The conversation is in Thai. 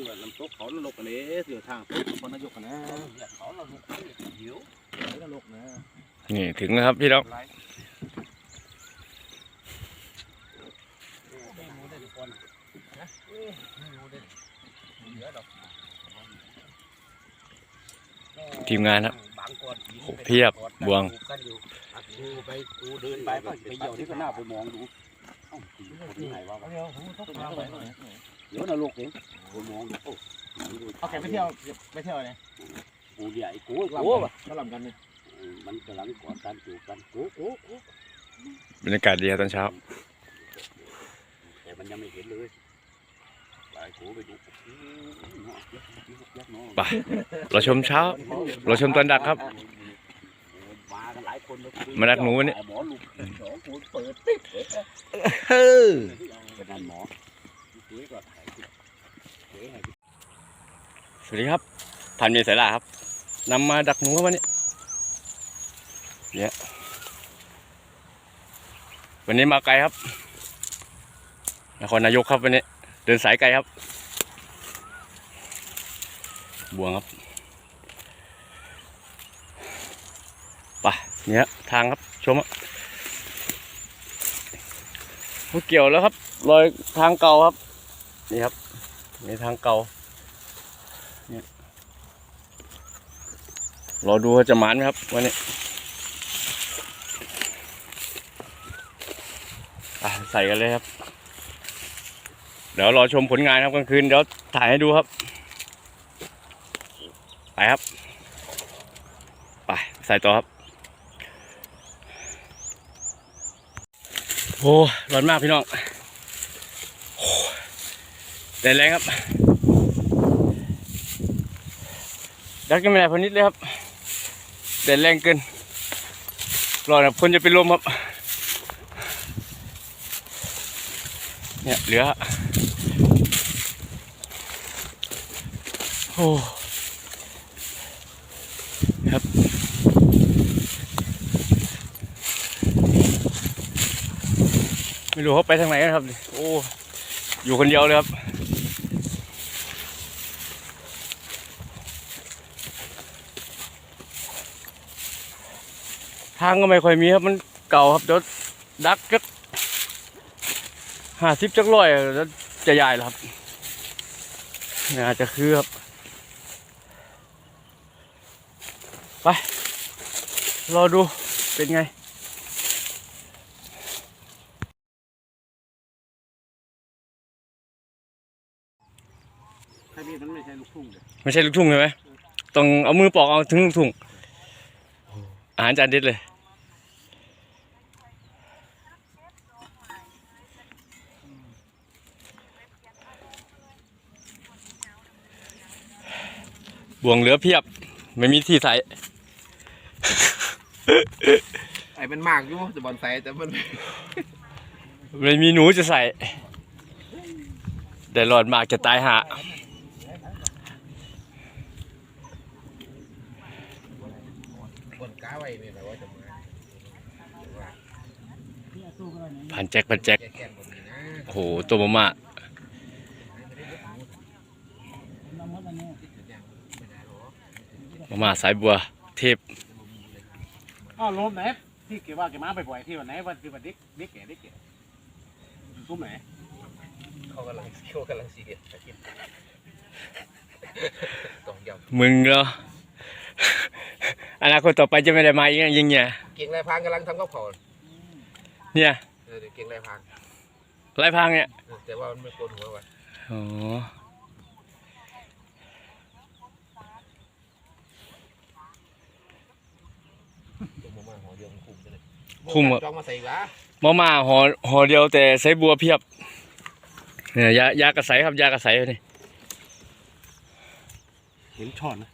ที่ว่าลำตกเขานรกกันเลยเสือทางตกคนนายกกันนะเขานรกเดี๋ยวนรกนะนี่ถึงแล้วครับพี่น้องทีมงานครับบางก่อนโอ้เพียบบวงกูไปกูเดินไปก็ไปเหี่ยวที่ก็หน้าไปมองดู เอ้าคนไหนวะเดี๋ยวผมตกมาไปเดี๋ยวนรกเองไปมองดูโอ้เอาแกไปเที่ยวไปเที่ยวไหนกูใหญ่กูลำกูกันก็ลำกันนี่มันกำลังกอดกันจูบกันกูกูกูบรรยากาศดีครับตอนเช้า แต่มันยังไม่เห็นเลยไปกูไปดูไปเราชมเช้า เราชมตอนดักครับมากันหลายคนเลยมาดักหนูวันนี้หมอลุกสองคนเปิดติ๊บเลยเฮ้อเป็นนั่นหมอ สวัสดีครับพันเมียสายลาครับนำมาดักหนูครับวันนี้เนี่ยวันนี้มาไกลครับนครนายกครับวันนี้ เดินสายไกลครับ บวงครับไปเนี่ยทางครับชมอะเขาเกี่ยวแล้วครับรอยทางเก่าครับ นี่ครับ นี่ทางเก่ารอดูว่าจะหมานไหมครับวันนี้ใส่กันเลยครับ เดี๋ยวรอชมผลงานครับกลางคืนเดี๋ยวถ่ายให้ดูครับ ไปครับ ไปใส่ต่อครับ โอ้ร้อนมากพี่น้อง แดดแรงครับ ดักยังไม่ได้พอนิดเลยครับแดดแรงเกินรอนะคนจะเป็นลมครับ เนี่ยเหลือ โอ้ ครับไม่รู้เขาไปทางไหนนะครับ โอ้ อยู่คนเดียวเลยครับ ทางก็ไม่ค่อยมีครับมันเก่าครับเดี๋ยวดักจักห้าสิบจักร้อยแล้วจะใหญ่แล้วครับน่าจะคือครับไปรอดูเป็นไงถ้าพี่มันไม่ใช่ลูกทุ่งเลยไม่ใช่ลูกทุ่งใช่ไหมต้องเอามือปอกเอาถึงลูกทุ่งอาหารจานเด็ดเลย บวงเหลือเพียบ ไม่มีที่ใส่ ไอ้เป็นมากอยู่แต่บอลใส่แต่มันไม่มีหนูจะใส่ แต่หลอดมากจะตายหาบอลก้าไว้นี่แหละว่าจะมาพันแจ็คพันแจ็คแก้แก้มผมนี่นะโอ้โห ตัวมาม่า มาม่าสายบัวเทพอ๋อลมไหนที่เกี่ว่าแกมาบ่อยๆที่วันไหนวันที่วันเด็กเด็กแก่เด็กแก่ซุ้มไหนเขากำลังเขากำลังซีเรียสคิดต้องยมึงเหรออนาคตต่อไปจะไม่ได้มาอีกนะยิงเนี่ยำเก่งไรพางกำลังทำกับเขาเนี่ยเออเดี๋ยวเก่งไรพางไรพังเนี่ยเออแต่ว่ามันไม่โกนหัวว่ะอ๋อ ตัวมาม่า หัวเดียวมันคุมไปเลยคุมอะ จองมาใส่อีกวะมาม่าห่อห่อเดียวแต่ใส่บัวเพียบเนี่ยยายากระใสครับยากระใสนี่เห็นช่อนนะ